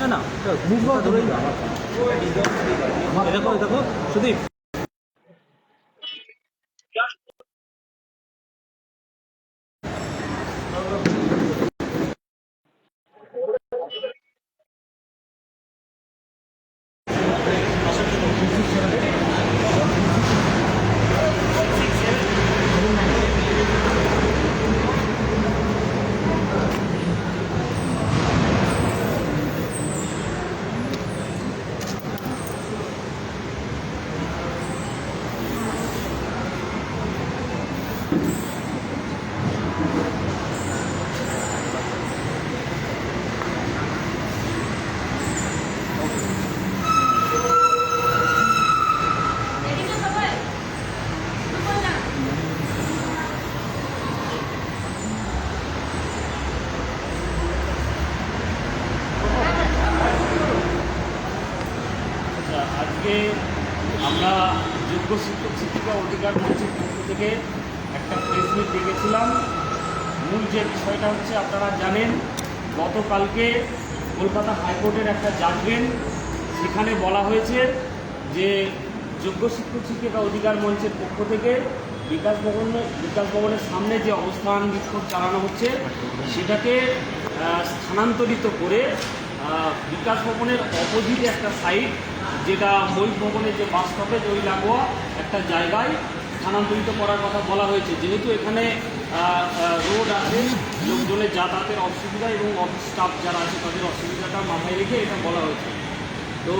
না না না দেখো দেখো সুদীপ আচ্ছা, আজকে আমরা যোগ্য শিক্ষক শিক্ষিকা অধিকার মঞ্চের পক্ষ থেকে একটা প্রেস মিট মূল যে বিষয়টা হচ্ছে, আপনারা জানেন, গতকালকে কলকাতা হাইকোর্টের একটা জাজমেন্ট সেখানে বলা হয়েছে যে যোগ্য শিক্ষক শিক্ষিকা অধিকার মঞ্চের পক্ষ থেকে বিকাশ ভবন, বিকাশ ভবনের সামনে যে অবস্থান বিক্ষোভ চালানো হচ্ছে, সেটাকে স্থানান্তরিত করে বিকাশ ভবনের অপোজিট একটা সাইট যেটা মই ভবনের যে বাস স্টপেজ ওই লাগোয়া একটা জায়গায় স্থানান্তরিত করার কথা বলা হয়েছে। যেহেতু এখানে রোড আছে, লোকজনের যাতায়াতের অসুবিধা এবং অফিস স্টাফ যারা আছে তাদের অসুবিধাটা মাথায় রেখে এটা বলা হয়েছে। তো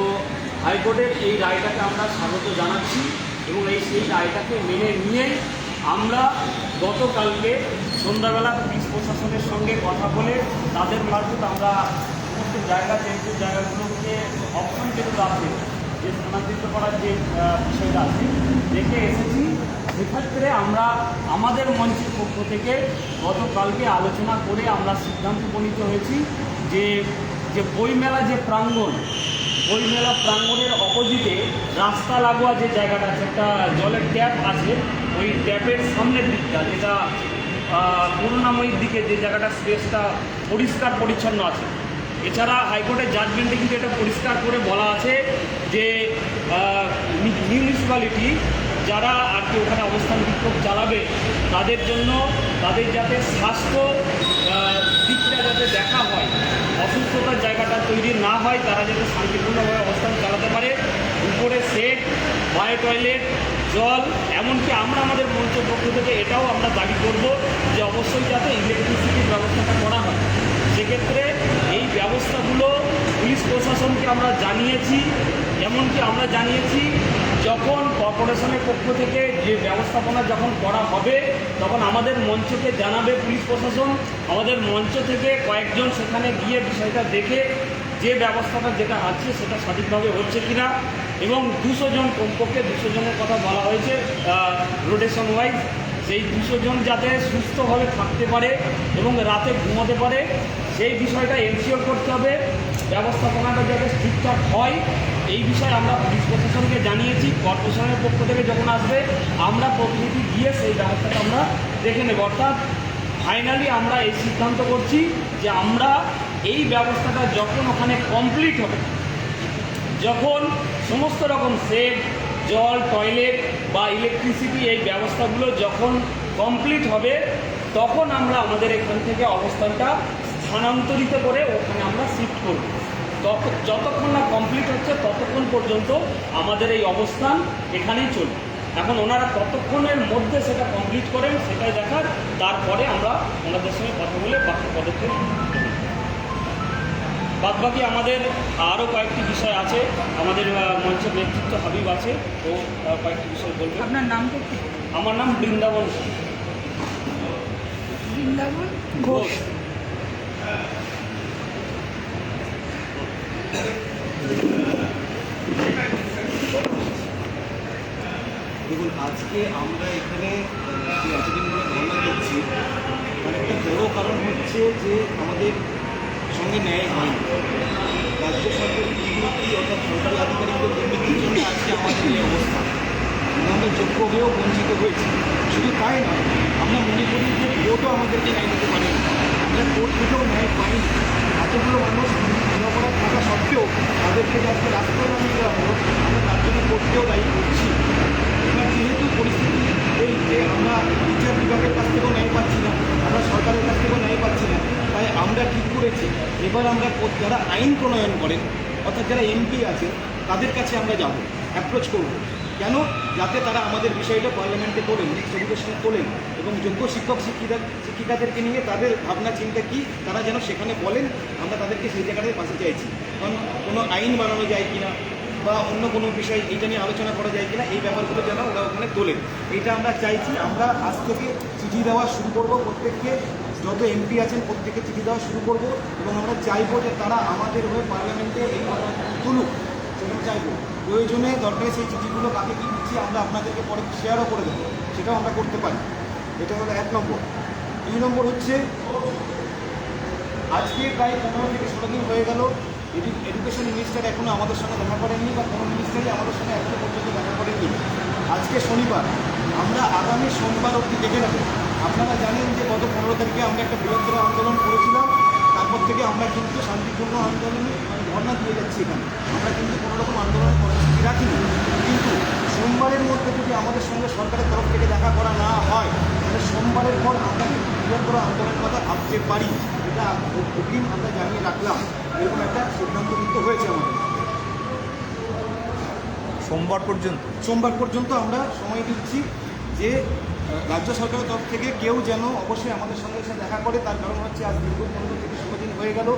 হাইকোর্টের এই রায়টাকে আমরা স্বাগত জানাচ্ছি এবং এই সেই রায়টাকে মেনে নিয়ে আমরা গতকালকে সন্ধ্যাবেলা পুলিশ প্রশাসনের সঙ্গে কথা বলে তাদের মারফত আমরা সমস্ত জায়গা যেহেতু জায়গাগুলোকে অপশন যেগুলো আছে, যে স্থানান্তরিত করার যে বিষয়টা আছে, দেখে এসেছি। সেক্ষেত্রে আমরা আমাদের মঞ্চের পক্ষ থেকে গতকালকে আলোচনা করে আমরা সিদ্ধান্ত উপনীত হয়েছি যে যে বইমেলা যে প্রাঙ্গণ, বইমেলা প্রাঙ্গণের অপোজিটে রাস্তা লাগোয়া যে জায়গাটা আছে, একটা জলের ট্যাপ আছে, ওই ট্যাপের সামনের দিকটা, যেটা করুণাময়ীর দিকে যে জায়গাটা স্পেসটা পরিষ্কার পরিচ্ছন্ন আছে। এছাড়া হাইকোর্টের জাজমেন্টে কিন্তু এটা পরিষ্কার করে বলা আছে যে মিউনিসিপ্যালিটি যারা আর কি ওখানে অবস্থান বিক্ষোভ চালাবে, তাদের জন্য, তাদের যাতে স্বাস্থ্য দিকটা যাতে দেখা হয়, অসুস্থতার জায়গাটা তৈরি না হয়, তারা যাতে শান্তিপূর্ণভাবে অবস্থান চালাতে পারে। উপরে সেট, বায়ো টয়লেট, জল, এমনকি আমরা আমাদের মঞ্চের পক্ষ থেকে এটাও আমরা দাবি করব যে অবশ্যই যাতে ইলেকট্রিসিটির ব্যবস্থাটা করা হয়। সেক্ষেত্রে এই ব্যবস্থাগুলো পুলিশ প্রশাসনকে আমরা জানিয়েছি, এমনকি আমরা জানিয়েছি যখন কর্পোরেশনের পক্ষ থেকে যে ব্যবস্থাপনা যখন করা হবে, তখন আমাদের মঞ্চকে জানাবে পুলিশ প্রশাসন। আমাদের মঞ্চ থেকে কয়েকজন সেখানে গিয়ে বিষয়টা দেখে যে ব্যবস্থাটা যেটা আছে সেটা সঠিকভাবে হচ্ছে কিনা এবং দুশো জন কমপক্ষে দুশো জনের কথা বলা হয়েছে রোটেশন ওয়াইজ সেই দুশো জন যাতে সুস্থভাবে থাকতে পারে এবং রাতে ঘুমাতে পারে। সেই বিষয়টা এনশিওর করতে হবে, ব্যবস্থাপনাটা যাতে ঠিকঠাক হয়, এই বিষয়ে আমরা পুলিশ প্রশাসনকে জানিয়েছি, কর্পোরেশনের পক্ষ থেকে যখন আসবে, আমরা প্রতিনিধি গিয়ে সেই ব্যবস্থাটা আমরা দেখে নেব। অর্থাৎ ফাইনালি আমরা এই সিদ্ধান্ত করছি যে আমরা এই ব্যবস্থাটা যখন ওখানে কমপ্লিট হবে, যখন সমস্ত রকম সেট জল, টয়লেট বা ইলেকট্রিসিটি এই ব্যবস্থাগুলো যখন কমপ্লিট হবে, তখন আমরা আমাদের এখান থেকে অবস্থানটা স্থানান্তরিত করে ওখানে আমরা শিফট করব। তখন যতক্ষণ না কমপ্লিট হচ্ছে ততক্ষণ পর্যন্ত আমাদের এই অবস্থান এখানেই চলবে। এখন ওনারা কতক্ষণের মধ্যে সেটা কমপ্লিট করেন সেটাই দেখার তারপরে আমরা ওনাদের সঙ্গে কথা বলে বাকি পদক্ষেপ। বাদ বাকি আমাদের আরও কয়েকটি বিষয় আছে আমাদের মঞ্চের নেতৃত্ব হাবিব আছে ও কয়েকটি বিষয় বলবে। আপনার নাম কি? আমার নাম বৃন্দাবন বৃন্দাবন ঘোষ। দেখুন, আজকে আমরা এখানে এতদিন করছি তার একটা বড় কারণ হচ্ছে যে আমাদের সঙ্গে ন্যায় হয়নি রাজ্য সরকারের দুর্নীতি অর্থাৎ সরকারি আধিকারিকদের দুর্নীতির জন্য আজকে আমাদের যোগ্য হয়েও বঞ্চিত হয়েছি। শুধু তাই নয়, আমরা মনে করি যে কোর্টও আমাদেরকে ন্যায় দিতে পারেনি। আমরা কোর্ট থেকেও ন্যায় পাইনি। এতগুলো মানুষ নিরাপরাধ থাকা সত্ত্বেও তাদেরকে যে আজকে রাস্তায় নামিয়ে দেওয়া হলো, আমরা তার জন্য কোর্টকেও দায়ী করছি এবার যেহেতু পরিস্থিতি এই যে আমরা বিচার বিভাগের কাছ থেকেও ন্যায় পাচ্ছি না, আমরা সরকারের কাছ থেকেও ন্যায় পাচ্ছি না, তাই আমরা ঠিক করেছি। এবার আমরা যারা আইন প্রণয়ন করেন, অর্থাৎ যারা এমপি আছে, তাদের কাছে আমরা যাব অ্যাপ্রোচ করব। কেন? যাতে তারা আমাদের বিষয়টা পার্লামেন্টে তোলেন নেক্সট এডুকেশনে তোলেন এবং যোগ্য শিক্ষক, শিক্ষিকা, শিক্ষিকাদেরকে নিয়ে তাদের ভাবনা, চিন্তা কী, তারা যেন সেখানে বলেন, আমরা তাদেরকে সেই জায়গাটায় পাশে চাইছি। কারণ কোনো আইন বানানো যায় কিনা বা অন্য কোনো বিষয় এইটা নিয়ে আলোচনা করা যায় কিনা, এই ব্যাপারগুলো যেন ওরা ওখানে তোলেন। এটা আমরা চাইছি, আমরা আজ থেকে চিঠি দেওয়া শুরু করব প্রত্যেককে। যত এমপি আছেন প্রত্যেককে চিঠি দেওয়া শুরু করব এবং আমরা চাইব যে তারা আমাদের হয়ে পার্লামেন্টে এই তুলুক। সেটা চাইব। প্রয়োজনে দরকারে সেই চিঠিগুলো কাকে কী দিচ্ছি, আমরা আপনাদেরকে পরে শেয়ারও করে দেবো। সেটাও আমরা করতে পারি। এটা হলো এক নম্বর। দুই নম্বর হচ্ছে, আজকে প্রায় পনেরো থেকে ষোলো দিন হয়ে গেল। এডু- এডুকেশন মিনিস্টার এখনও আমাদের সঙ্গে দেখা করেননি বা কোনো মিনিস্টারই আমাদের সঙ্গে এখনও পর্যন্ত দেখা করেননি। আজকে শনিবার, আমরা আগামী সোমবার অবধি দেখে নেব। আপনারা জানেন যে গত পনেরো তারিখে আমরা একটা বৃহত্তর আন্দোলন করেছিলাম। তারপর থেকে আমরা কিন্তু শান্তিপূর্ণ আন্দোলনে ধর্ণা দিয়ে যাচ্ছি এখানে। আমরা কিন্তু কোনো রকম আন্দোলনের কর্মসূচি রাখিনি কিন্তু সোমবারের মধ্যে যদি আমাদের সঙ্গে সরকারের তরফ থেকে দেখা করা না হয় তাহলে সোমবারের পর আমরা কিন্তু বৃহত্তর আন্দোলনের কথা ভাবতে পারি। এটা অগ্রিম আমরা জানিয়ে রাখলাম। এরকম একটা সিদ্ধান্ত কিন্তু হয়েছে আমাদের। সোমবার পর্যন্ত? সোমবার পর্যন্ত আমরা সময় দিচ্ছি যে রাজ্য সরকারের তরফ থেকে কেউ যেন অবশ্যই আমাদের সঙ্গে এসে দেখা করে। তার কারণ হচ্ছে আজ দীর্ঘ পনেরো থেকে হয়ে গেল।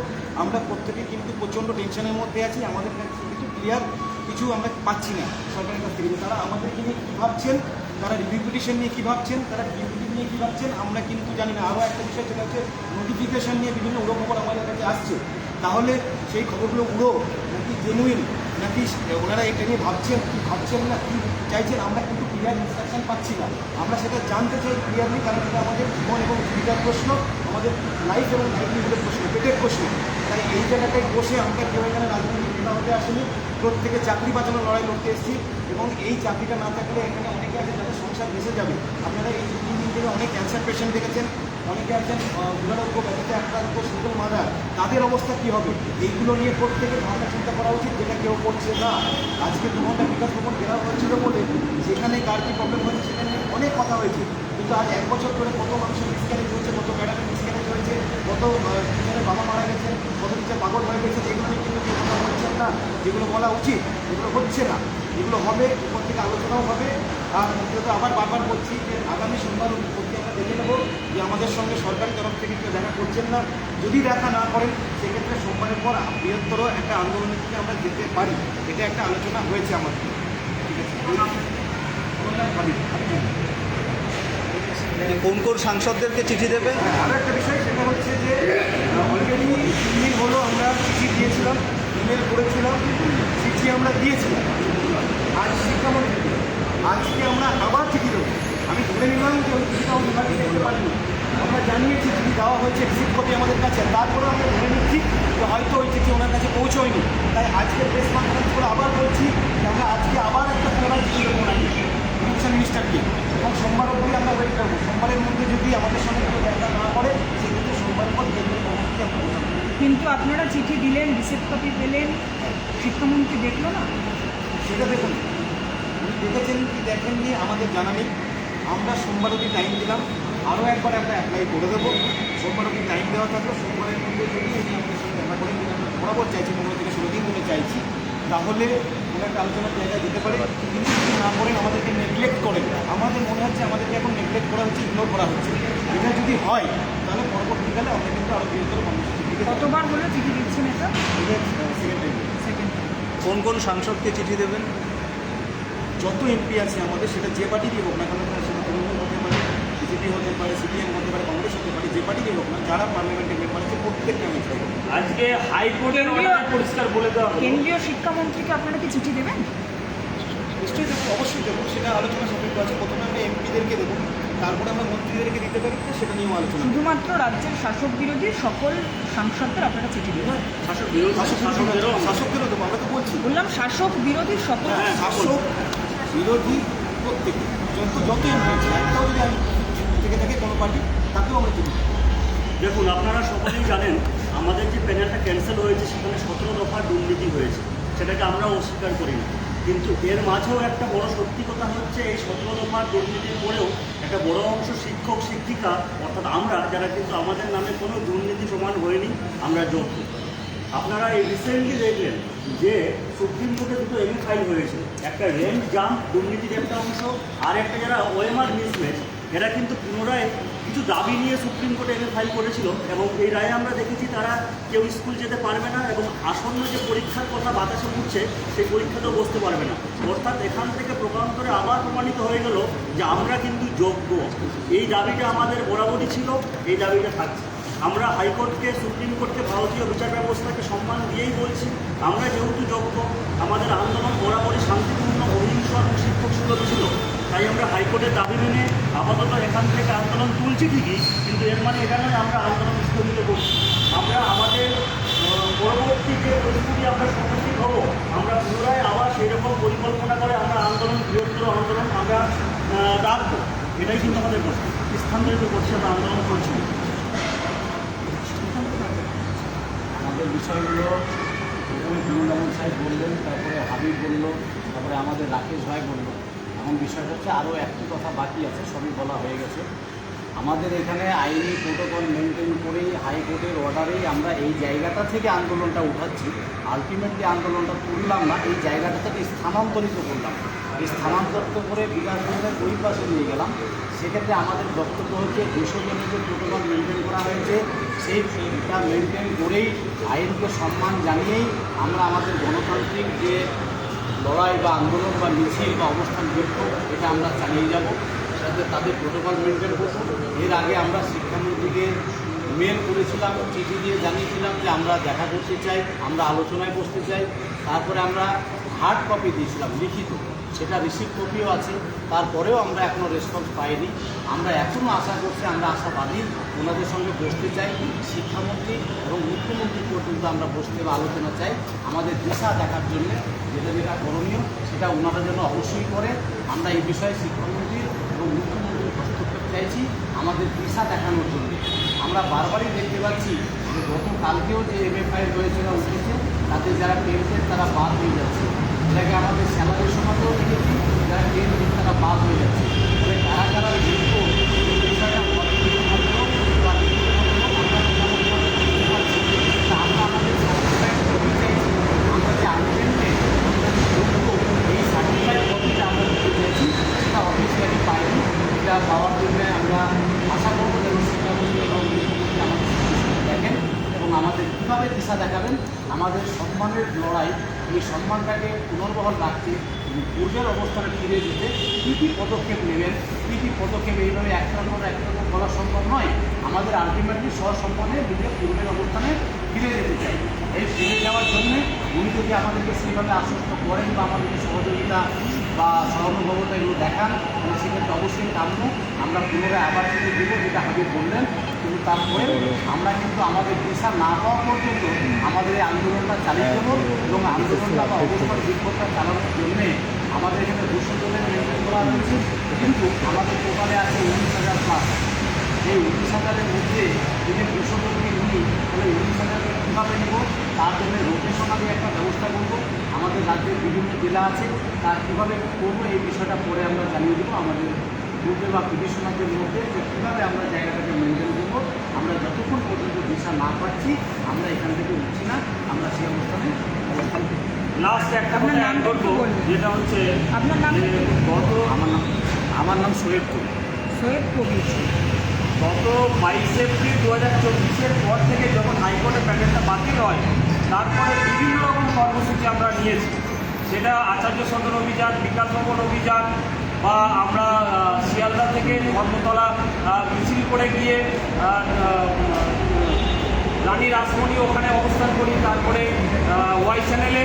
আমরা প্রত্যেকে কিন্তু প্রচণ্ড টেনশনের মধ্যে আছি। আমাদের কাছে কিছু ক্লিয়ার কিছু আমরা পাচ্ছি না সরকারের কাছ থেকে। তারা আমাদেরকে নিয়ে কী ভাবছেন? তারা রিভিউপিটেশন নিয়ে কী ভাবছেন? তারা ডিউটি নিয়ে কী ভাবছেন? আমরা কিন্তু জানি না। আরও একটা বিষয় সেটা হচ্ছে নোটিফিকেশান নিয়ে বিভিন্ন উড়ো খবর আমাদের কাছে আসছে। তাহলে সেই খবরগুলো উড়ো। নাকি জেনুইন নাকি ওনারা এটা নিয়ে ভাবছেন কি, ভাবছেন না কি, চাইছেন আমরা কিন্তু ক্লিয়ার ইনস্ট্রাকশন পাচ্ছি না। আমরা সেটা জানতে চাই ক্লিয়ারলি কারণ এটা আমাদের জীবন এবং জীবিকার প্রশ্ন, আমাদের লাইফ এবং লাইভলিহুডের প্রশ্ন, পেটের প্রশ্ন। তাই এই জায়গাটায় বসে আমরা কেউ এখানে রাজনৈতিক নেতা হতে আসেনি, প্রত্যেকে চাকরি বাঁচানোর লড়াই লড়তে এসেছি, এবং এই চাকরিটা না থাকলে এখানে অনেকে আছে যাদের সংসার ভেসে যাবে। আপনারা এই তিন দিন থেকে অনেক ক্যান্সার পেশেন্ট দেখেছেন অনেকে আছেন দুরারোগ্য ব্যাধিতে আক্রান্ত সিঙ্গল মাদার। তাদের অবস্থা কী হবে? এইগুলো নিয়ে প্রত্যেকে ভাবনা চিন্তা করা উচিত, যেটা কেউ করছে না। আজকে দু ঘণ্টা বিকাশ ভবন ঘেরাও হয়েছিল বলে যেখানে কার কী প্রবলেম হয়েছে সেটা নিয়ে অনেক কথা হয়েছে। কিন্তু আজ এক বছর ধরে কত মানুষের মিসক্যারেজ হয়েছে, কত ম্যাডামের মিসক্যারেজ হয়েছে, কত টিচারের বাবা মারা গেছেন কত টিচার পাগল হয়ে গেছে যেগুলো নিয়ে কিন্তু কথা বলছেন না। যেগুলো বলা উচিত, এগুলো হচ্ছে না। এগুলো হবে, উপর থেকে আলোচনাও হবে। আর আবার বারবার বলছি যে আগামী সোমবার দেখে নেব যে আমাদের সঙ্গে সরকারি তরফ থেকে কেউ দেখা করছেন না। যদি দেখা না করেন সেক্ষেত্রে সোমবারের পর বৃহত্তর একটা আন্দোলনের দিকে আমরা যেতে পারি। এটা একটা আলোচনা হয়েছে আমাদের। ঠিক আছে? কোন কোন সাংসদদেরকে চিঠি দেবে হ্যাঁ, আরও একটা বিষয় সেটা হচ্ছে যে অলরেডি তিন দিন হলো আমরা চিঠি দিয়েছিলাম ইমেল করেছিলাম চিঠি আমরা দিয়েছিলাম। আজ শিক্ষামন্ত্রী আজকে আমরা আবার ধরে যে ওই চিঠিটা দেখতে পারিনি আমরা জানিয়েছি চিঠি দেওয়া হয়েছে রিসিভ কপি আমাদের কাছে। তারপরে আমরা ধরে নিচ্ছি যে হয়তো ওই চিঠি ওনার কাছে পৌঁছয়নি। তাই আজকে প্রেস কনফারেন্স করে আবার বলছি আমরা আজকে আবার একটা পুনরায় চিঠি দেবো ওনাকে এডুকেশন মিনিস্টারকে এবং সোমবার অবধি আমরা ওয়েট করব। সোমবারের মধ্যে যদি আমাদের সঙ্গে কেউ দেখা না করে সেক্ষেত্রে সোমবারের পর কেন্দ্রীয় কর্মসূচি আমরা কিন্তু আপনারা চিঠি দিলেন রিসিপ্ট কপি পেলেন শিক্ষামন্ত্রী দেখল না? সেটা দেখুন। উনি দেখেছেন কি দেখেননি আমাদের জানা নেই। আমরা সোমবার অবধি টাইম দিলাম। আরও একবার আমরা অ্যাপ্লাই করে দেবো। সোমবার অবধি টাইম দেওয়া থাকল। সোমবারের মধ্যে যদি উনি আমাদের সঙ্গে দেখা করেন বরাবর চাইছি পনেরো থেকে ষোলো দিন ধরে চাইছি তাহলে কোনো একটা আলোচনার জায়গায় যেতে পারে। কিন্তু যদি না করেন আমাদেরকে নেগলেক্ট করেন আমাদের মনে হচ্ছে আমাদেরকে এখন নেগলেক্ট করা হচ্ছে ইগনোর করা হচ্ছে। এটা যদি হয় তাহলে পরবর্তীকালে আমরা কিন্তু আরও বৃহত্তর কর্মসূচি কতবার হলো চিঠি দিচ্ছেন এটা? সেকেন্ড টাইম সেকেন্ড কোন কোন সাংসদকে চিঠি দেবেন? যত এমপি আছে আমাদের সেটা যে পার্টিরই হোক না কেন সেটা তৃণমূল হতে পারে বিজেপি হতে পারে সিপিএম হতে পারে কংগ্রেস হতে পারে যে পার্টিরই হোক না যারা পার্লামেন্টের মেম্বার আছে প্রত্যেককে আমি চাই আজকে হাইকোর্টের অর্ডার পরিষ্কার বলে দেওয়া কেন্দ্রীয় শিক্ষামন্ত্রীকে আপনারা কি চিঠি দেবেন? নিশ্চয়ই দেবো অবশ্যই দেবো। সেটা আলোচনা সাপেক্ষ আছে। প্রথমে আমরা এমপিদেরকে দেবো তারপরে আমরা মন্ত্রীদেরকে দিতে পারি সেটা নিয়েও আলোচনা। শুধুমাত্র রাজ্যের শাসক বিরোধী সকল সাংসদদের আপনারা চিঠি দেবেন। শাসক বিরোধী শাসকদেরও শাসকদেরও দেবো আমরা তো বলছি। বললাম শাসক বিরোধী সকল হ্যাঁ, শাসক বিরোধী প্রত্যেকে। যত যতই হয়েছে একটাও যদি আমি থেকে থাকে কোনো পার্টি, তাকেও আমরা চিনি দেখুন, আপনারা সকলেই জানেন, আমাদের যে প্যানেলটা ক্যান্সেল হয়েছে, সেখানে সতেরো দফা দুর্নীতি হয়েছে। সেটাকে আমরা অস্বীকার করি না। কিন্তু এর মাঝেও একটা বড় সত্যি কথা হচ্ছে, এই সতেরো দফার দুর্নীতির পরেও একটা বড় অংশ শিক্ষক, শিক্ষিকা, অর্থাৎ আমরা, যারা কিন্তু আমাদের নামে কোনো দুর্নীতি প্রমাণ হয়নি, আমরা যোগ্য আপনারা এই রিসেন্টলি দেখলেন যে সুপ্রিম কোর্টে দুটো এমএ ফাইল হয়েছে। একটা রেন্ট জাম, দুর্নীতির একটা অংশ, আর একটা যারা ওএমআর মিসম্যাচ এরা কিন্তু পুনরায় কিছু দাবি নিয়ে সুপ্রিম কোর্টে এমএ ফাইল করেছিল এবং এই রায়ে আমরা দেখেছি তারা কেউ স্কুল যেতে পারবে না এবং আসন্ন যে পরীক্ষার কথা বাতাসে উঠছে, সেই পরীক্ষাতেও বসতে পারবে না। অর্থাৎ এখান থেকে প্রকান্তরে আবার প্রমাণিত হয়ে গেল যে আমরা কিন্তু যোগ্য। এই দাবিটা আমাদের বরাবরই ছিল, এই দাবিটা থাকছে। আমরা হাইকোর্টকে, সুপ্রিম কোর্টকে, ভারতীয় বিচার ব্যবস্থাকে সম্মান দিয়েই বলছি, আমরা যেহেতু যোগ্য, আমাদের আন্দোলন বরাবরই শান্তিপূর্ণ অহিংস এবং শিক্ষক সুলভ ছিল। তাই আমরা হাইকোর্টের দাবি মেনে আপাতত এখান থেকে আন্দোলন তুলছি ঠিকই, কিন্তু এর মানে এটা নয় আমরা আন্দোলন স্থগিত করছি। আমরা আমাদের পরবর্তী যে পরিস্থিতি আমরা সম্মুখীন হব, আমরা পুনরায় আবার সেই রকম পরিকল্পনা করে আমরা আন্দোলন, বৃহত্তর আন্দোলন আমরা রাখব। এটাই কিন্তু আমাদের কথা স্থানান্তরিত করছি, আমরা আন্দোলন করছি। আমাদের বিষয়গুলো প্রথমে বৃন্দাবন সাহেব বললেন, তারপরে হাবিব বলল, তারপরে আমাদের রাকেশ ভাই বলল। এখন বিষয়টা হচ্ছে আরও একটি কথা বাকি আছে, সবই বলা হয়ে গেছে। আমাদের এখানে আইনি প্রোটোকল মেনটেন করেই, হাইকোর্টের অর্ডারেই আমরা এই জায়গাটা থেকে আন্দোলনটা উঠাচ্ছি। আলটিমেটলি আন্দোলনটা তুললাম না, এই জায়গাটা থেকে স্থানান্তরিত করলাম। এই স্থানান্তরিত করে বিধানসভার ওই পাশে নিয়ে গেলাম। সেক্ষেত্রে আমাদের বক্তব্য হচ্ছে, দুশো জনের যে প্রোটোকল মেনটেন করা হয়েছে, সেই সেইটা মেনটেন করেই আইনকে সম্মান জানিয়েই আমরা আমাদের গণতান্ত্রিক যে লড়াই বা আন্দোলন বা মিছিল বা অবস্থান বিক্ষোভ এটা আমরা চালিয়ে যাব। সাথে তাদের প্রোটোকল মেনটেন করব। এর আগে আমরা শিক্ষামন্ত্রীকে মেল করেছিলাম, চিঠি দিয়ে জানিয়েছিলাম যে আমরা দেখা করতে চাই, আমরা আলোচনায় বসতে চাই। তারপরে আমরা হার্ড কপি দিয়েছিলাম, লিখিত। সেটা রিসিভ কপিও আছে, তারপরেও আমরা এখনও রেসপন্স পাইনি। আমরা এখনও আশা করছি, আমরা আশাবাদী ওনাদের সঙ্গে বসতে চাই, শিক্ষামন্ত্রী এবং মুখ্যমন্ত্রী পর্যন্ত আমরা বসতে বা আলোচনা চাই। আমাদের দিশা দেখার জন্য যেটা যেটা করণীয়, সেটা ওনারা যেন অবশ্যই করে। আমরা এই বিষয়ে শিক্ষামন্ত্রী এবং মুখ্যমন্ত্রীর হস্তক্ষেপ চাইছি, আমাদের দিশা দেখানোর জন্য। আমরা বারবারই দেখতে পাচ্ছি যে গতকালকেও যে এম এফ আই রয়েছে উঠেছে, তাতে যারা টেন্থের তারা বাদ হয়ে যাচ্ছে। এটাকে আমাদের স্যালারির সময়তেও দেখেছি, যারা টেন্থের তারা বাদ হয়ে যাচ্ছে। তবে কারা কারা যোগ্য আমাদের আমরা এই আমরা এটা আমরা আশা দেখেন এবং আমাদের কীভাবে দিশা দেখাবেন, আমাদের সম্মানের লড়াই এই সম্মানটাকে পুনর্বহাল রাখতে পূর্বের অবস্থানে ফিরে যেতে কী কী পদক্ষেপ নেবেন, কী কী পদক্ষেপ এইভাবে একটার পর একটা বলা সম্ভব নয়, আমাদের আলটিমেটলি স্বসম্মানে নিজের পূর্বের অবস্থানে ফিরে যেতে চাই। এই ফিরে যাওয়ার জন্য উনি যদি আমাদেরকে সেইভাবে আশ্বস্ত করেন বা আমাদেরকে সহযোগিতা বা সহানুভবতা এগুলো দেখান সেক্ষেত্রে অবশ্যই টানবো আমরা পুনরায় আবার কিন্তু দেবো যেটা হাবিব বললেন তারপরে আমরা কিন্তু আমাদের দিশা না পাওয়া পর্যন্ত আমাদের এই আন্দোলনটা চালিয়ে দেবো এবং আন্দোলনটা বা অবস্থান বিক্ষোভটা চালানোর জন্যে আমাদের এখানে দুশো জনের মেনটেন করা হয়েছে। কিন্তু আমাদের টোটালে আছে উনিশ হাজার প্লাস এই উনিশ হাজারের মধ্যে যদি দুশো জনকে নিই, তাহলে উনিশ হাজারকে কীভাবে নেব? তার জন্য রোটেশনালি একটা ব্যবস্থা করব। আমাদের রাজ্যের বিভিন্ন জেলা আছে, তার কীভাবে করব এই বিষয়টা পরে আমরা জানিয়ে দেবো আমাদের গ্রুপে বা পিটিশনারদের মধ্যে যে কীভাবে আমরা জায়গাটাকে মেনটেন করব আমরা যতক্ষণ পর্যন্ত দিশা না পাচ্ছি আমরা এখান থেকে উঠছি না আমরা সেই অবস্থানে অবস্থান লাস্ট একটা কথা অ্যাড নামটা করব যেটা হচ্ছে আপনার বলবেন। গত আমার নাম আমার নাম সোহেব কবি সৈয়দ কবির গত বাইশে এপ্রিল দু হাজার চব্বিশের পর থেকে যখন হাইকোর্টের প্যানেলটা বাতিল হয় তারপরে বিভিন্ন রকম কর্মসূচি আমরা নিয়েছি। সেটা আচার্য সদন অভিযান বিকাশ ভবন অভিযান বা আমরা শিয়ালদা থেকে ধর্মতলা মিছিল করে গিয়ে রানী রাসমণি ওখানে অবস্থান করি। তারপরে ওয়াই চ্যানেলে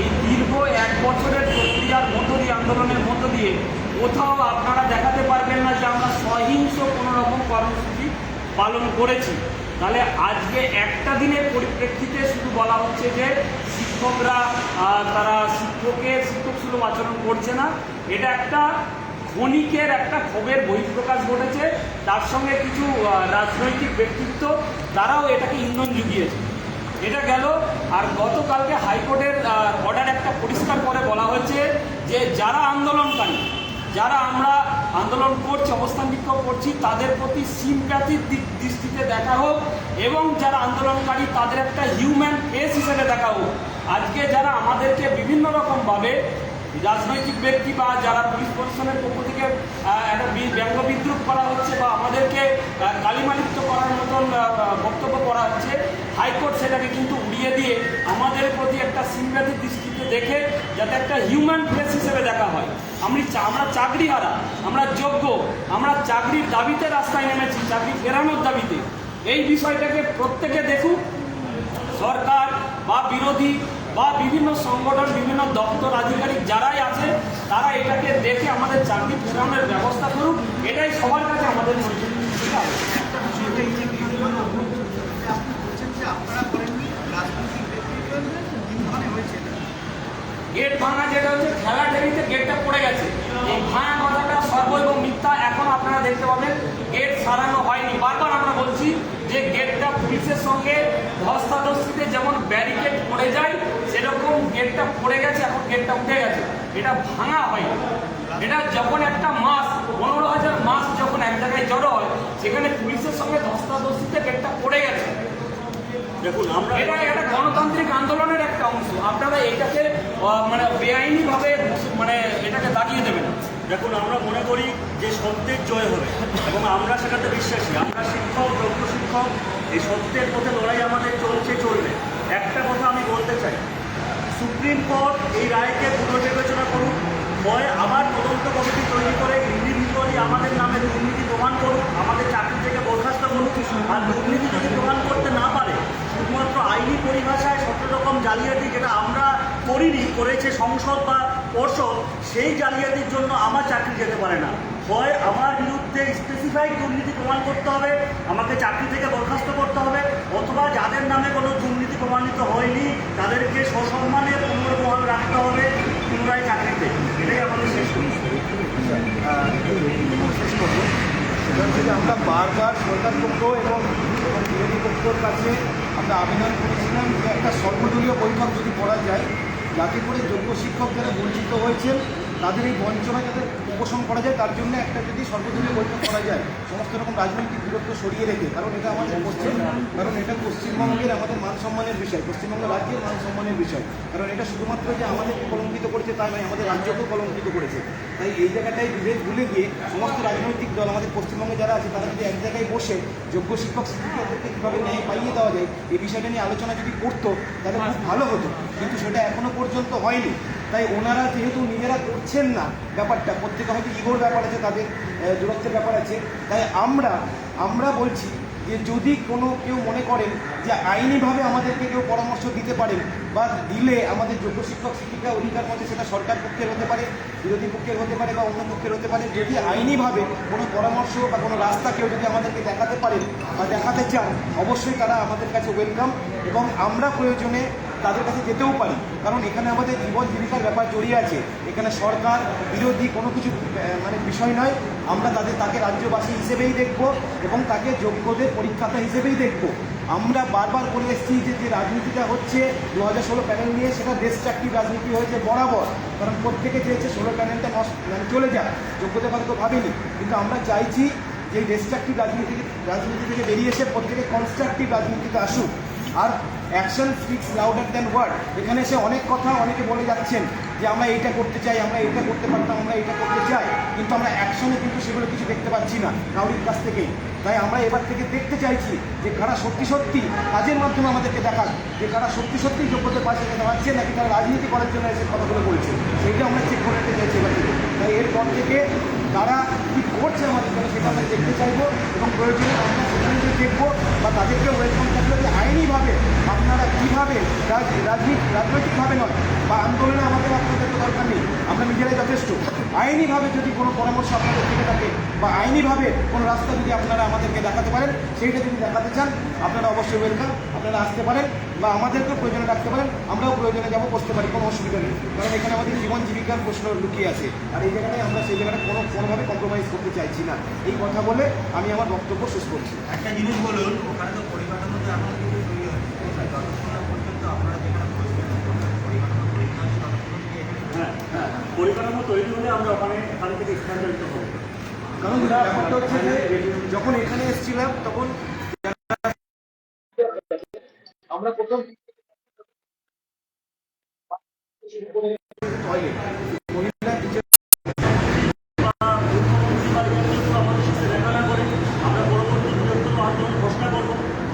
এই দীর্ঘ এক বছরের প্রক্রিয়ার মধ্য দিয়ে, আন্দোলনের মধ্য দিয়ে কোথাও আপনারা দেখাতে পারবেন না যে আমরা সহিংস কোনো রকম কর্মসূচি পালন করেছি। তাহলে আজকে একটা দিনের পরিপ্রেক্ষিতে শুধু বলা হচ্ছে যে শিক্ষকরা তারা শিক্ষকের শিক্ষক সুলভ আচরণ করছে না। এটা একটা ক্ষণিকের একটা ক্ষোভের বহিঃপ্রকাশ ঘটেছে। তার সঙ্গে কিছু রাজনৈতিক ব্যক্তিত্ব, তারাও এটাকে ইন্ধন জুগিয়েছে। এটা গেল, আর গতকালকে হাইকোর্টের অর্ডার একটা পরিষ্কার করে বলা হয়েছে যে যারা আন্দোলনকারী, যারা আমরা আন্দোলন করছি, অবস্থান বিক্ষোভ করছি, তাদের প্রতি সিমপ্যাথির দৃষ্টিতে দেখা হোক এবং যারা আন্দোলনকারী, তাদের একটা হিউম্যান ফেস হিসেবে দেখা হোক। আজকে যারা আমাদেরকে বিভিন্ন রকমভাবে রাজনৈতিক ব্যক্তি বা যারা পুলিশ প্রশাসনের পক্ষ থেকে একটা ব্যঙ্গ বিদ্রুপ করা হচ্ছে বা আমাদেরকে কালিমালিপ্ত করার মতন বক্তব্য করা হচ্ছে, হাইকোর্ট সেটাকে কিন্তু উড়িয়ে দিয়ে আমাদের প্রতি একটা সিম্প্যাথি দৃষ্টিতে দেখে যাতে একটা হিউম্যান ফেস হিসেবে দেখা হয়। আমি আমরা চাকরি হারা আমরা যোগ্য, আমরা চাকরির দাবিতে রাস্তায় নেমেছি, চাকরি ফেরানোর দাবিতে। এই বিষয়টাকে প্রত্যেকে দেখুক। সরকার বা বিরোধী বা বিভিন্ন সংগঠন, বিভিন্ন দপ্তর, আধিকারিক যারাই আছে, তারা এটাকে দেখে আমাদের চাকরি ফেরানোর ব্যবস্থা করুক। এটাই সবার কাছে আমাদের গেট ভাঙা যেটা হচ্ছে খেলা টেবিতে গেটটা পড়ে গেছে। এই ভাঙা কথাটা সর্ব এবং মিথ্যা এখন আপনারা দেখতে পাবেন। গেট সারানো হয়নি। বারবার আমরা বলছি যে গেটটা পুলিশের সঙ্গে ধস্তাধস্তিতে যেমন ব্যারিকেড পড়ে যায় গেটটা পড়ে গেছে এখন গেটটা উঠে গেছে। এটা ভাঙা হয়নি এটা যখন একটা মাস পনেরো হাজার মাস যখন এক জায়গায় জড়ো হয় সেখানে পুলিশের সঙ্গে ধস্তাধস্তিতে গেটটা পড়ে গেছে। দেখুন আমরা এটা একটা গণতান্ত্রিক আন্দোলনের একটা অংশ। আপনারা এটাকে মানে বেআইনিভাবে মানে এটাকে দাগিয়ে দেবেন। দেখুন আমরা মনে করি যে সত্যের জয় হবে এবং আমরা সেটাতে বিশ্বাসী। আমরা শিক্ষক যোগ্য শিক্ষক এই সত্যের পথে লড়াই আমাদের চলছে চলবে। একটা কথা আমি বলতে চাই। সুপ্রিম কোর্ট এই রায়কে পুনর্বিবেচনা করুক। হয় আবার তদন্ত কমিটি তৈরি করে ইন্ডিভিজুয়ালি আমাদের নামে দুর্নীতি প্রমাণ করুক, আমাদের চাকরি থেকে বরখাস্ত করুক। আর দুর্নীতি যদি প্রমাণ করতে না পারে, শুধুমাত্র আইনি পরিভাষায় সব রকম জালিয়াতি যেটা আমরা করিনি, করেছে সংসদ বা পর্ষদ, সেই জালিয়াতির জন্য আমার চাকরি যেতে পারে না। হয় আমার বিরুদ্ধে স্পেসিফাইড দুর্নীতি প্রমাণ করতে হবে, আমাকে চাকরি থেকে বরখাস্ত করতে হবে, অথবা যাদের নামে কোনো দুর্নীতি প্রমাণিত হয়নি, তাদেরকে সসম্মানে পুনর্বহাল রাখতে হবে, পুনরায় চাকরিতে। এটাই আমাদের শেষ শেষ আমরা বারবার সরকার পক্ষ এবং এবং বিরোধী পক্ষের কাছে আমরা আবেদন করেছিলাম যে একটা সর্বদলীয় বৈঠক যদি করা যায়, যাতে করে যোগ্য শিক্ষক যারা বঞ্চিত হয়েছেন তাদের এই বঞ্চনা যাতে উপশম করা যায়, তার জন্য একটা যদি সর্বদলীয় বৈঠক করা যায়, সমস্ত রকম রাজনৈতিক দূরত্ব সরিয়ে রেখে, কারণ এটা আমাদের পশ্চিম, কারণ এটা পশ্চিমবঙ্গের আমাদের মান সম্মানের বিষয়, পশ্চিমবঙ্গ রাজ্যের মান সম্মানের বিষয়, কারণ এটা শুধুমাত্র যে আমাদেরকে কলঙ্কিত করেছে তাই নয়, আমাদের রাজ্যকেও কলঙ্কিত করেছে। তাই এই জায়গাটায় বিভেদ ভুলে গিয়ে সমস্ত রাজনৈতিক দল, আমাদের পশ্চিমবঙ্গে যারা আছে, তারা যদি এক জায়গায় বসে যোগ্য শিক্ষক, শিক্ষিকাদেরকে কীভাবে ন্যায় পাইয়ে দেওয়া যায়, এই বিষয়টা নিয়ে আলোচনা যদি করতো, তাহলে খুব ভালো হতো। কিন্তু সেটা এখনও পর্যন্ত হয়নি। তাই ওনারা যেহেতু নিজেরা করছেন না ব্যাপারটা প্রত্যেকে হয়তো ইগোর ব্যাপার আছে, তাদের দূরত্বের ব্যাপার আছে, তাই আমরা আমরা বলছি যে যদি কোনো কেউ মনে করেন যে আইনিভাবে আমাদেরকে কেউ পরামর্শ দিতে পারেন বা দিলে আমাদের যোগ্য শিক্ষক, শিক্ষিকা অধিকার মধ্যে সেটা সরকার পক্ষের হতে পারে, বিরোধী পক্ষের হতে পারে বা অন্য পক্ষের হতে পারে, যদি আইনিভাবে কোনো পরামর্শ বা কোনো রাস্তা কেউ যদি আমাদেরকে দেখাতে পারেন বা দেখাতে চান, অবশ্যই তারা আমাদের কাছে ওয়েলকাম এবং আমরা প্রয়োজনে তাদের কাছে যেতেও পারি। কারণ এখানে আমাদের জীবন জীবিকার ব্যাপার জড়িয়ে আছে। এখানে সরকার, বিরোধী কোনো কিছু মানে বিষয় নয়। আমরা তাদের, তাকে রাজ্যবাসী হিসেবেই দেখব এবং তাকে যোগ্যদের পরীক্ষাতা হিসেবেই দেখব। আমরা বারবার বলে এসেছি যে যে রাজনীতিটা হচ্ছে দু হাজার ষোলো প্যানেল নিয়ে সেটা দেশ চাকরি রাজনীতি হয়েছে বরাবর। কারণ প্রত্যেকে চেয়েছে ষোলো প্যানেলটা নষ্ট মানে চলে যাক। যোগ্যতা হয়তো ভাবেনি। কিন্তু আমরা চাইছি যে ডিস্ট্রাকটিভ রাজনীতি রাজনীতি থেকে বেরিয়ে এসে প্রত্যেকে কনস্ট্রাকটিভ রাজনীতিতে আসুক। আর action speaks louder than word. এখানে এসে অনেক কথা অনেকে বলে যাচ্ছেন যে আমরা এইটা করতে চাই, আমরা এইটা করতে পারতাম, আমরা এটা করতে চাই, কিন্তু আমরা অ্যাকশনে কিন্তু সেগুলো কিছু দেখতে পাচ্ছি না কাউরির কাছ থেকেই। তাই আমরা এবার থেকে দেখতে চাইছি যে কারা সত্যি সত্যি কাজের মাধ্যমে আমাদেরকে দেখান যে কারা সত্যি সত্যি যোগ্যতা পাশে দেখাচ্ছে নাকি তারা রাজনীতি করার জন্য এসে কথাগুলো বলছে। সেইটা আমরা চেক করে নিতে চাইছি এবার থেকে। তাই এরপর থেকে তারা কী করছে আমাদের জন্য সেটা আমরা দেখতে চাইব এবং প্রয়োজনে আমরা দেখব বা তাদেরকে ওয়েলকাম থাকলে যে আইনিভাবে আপনারা কীভাবে রাজনীতি রাজনৈতিকভাবে নয়, বা আন্দোলনে আমাদের আপনাদের তো দরকার নেই আমরা নিজেরাই যথেষ্ট। আইনিভাবে যদি কোনো পরামর্শ আপনাদের থেকে থাকে বা আইনিভাবে কোনো রাস্তা যদি আপনারা আমাদেরকে দেখাতে পারেন, সেইটা যদি দেখাতে চান, আপনারা অবশ্যই ওয়েলকাম আপনারা আসতে পারেন বা আমাদেরকেও প্রয়োজনে রাখতে পারেন, আমরাও প্রয়োজনে যাব, বসতে পারি, কোনো অসুবিধা নেই। কারণ এখানে আমাদের জীবন জীবিকার প্রশ্ন লুকিয়ে আছে। আর এই জায়গাটায় আমরা সেই জায়গাটা কোনো কোনোভাবে কম্প্রোমাইজ করতে চাইছি না। এই কথা বলে আমি আমার বক্তব্য শেষ করছি। একটা জিনিস বলুন, ওখানে তো পরিকাঠামোতে এখনও কিছু তৈরি হয়নি যতক্ষণ না পর্যন্ত আপনারা যেখানে বসবেন পরিকাঠামো তৈরি না হচ্ছে ততক্ষণ কি এখানে হ্যাঁ পরিকাঠামো তৈরি হলে আমরা ওখানে এখান থেকে স্থানান্তরিত হব। কারণ ব্যাপারটা হচ্ছে যে যখন এখানে এসেছিলাম তখন আমরা প্রথম টয়লেট মহিলা নিচে বা মুখ্যমন্ত্রী বা কেন্দ্র আমাদের সাথে দেখা না করে আমরা পরবর্তী বৃহত্তর আন্দোলন ঘোষণা করব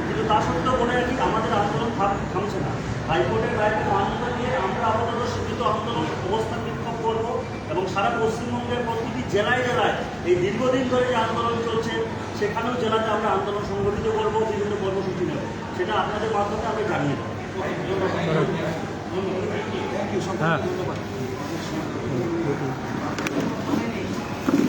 কিন্তু তা সত্ত্বেও বলে রাখি আমাদের আন্দোলন থাম- থামছে না হাইকোর্টের রায়কে মান্যতা দিয়ে আমরা আপাতত সীমিত আন্দোলন অবস্থান বিক্ষোভ করব এবং সারা পশ্চিমবঙ্গের প্রতিটি জেলায় জেলায় এই দীর্ঘদিন ধরে যে আন্দোলন চলছে সেখানেও জেলাতে আমরা আন্দোলন সংগঠিত করব বিভিন্ন কর্মসূচি নেব। সেটা আপনাদের মাধ্যমে আমি জানিয়ে দেবো। থ্যাংক ইউ ধন্যবাদ।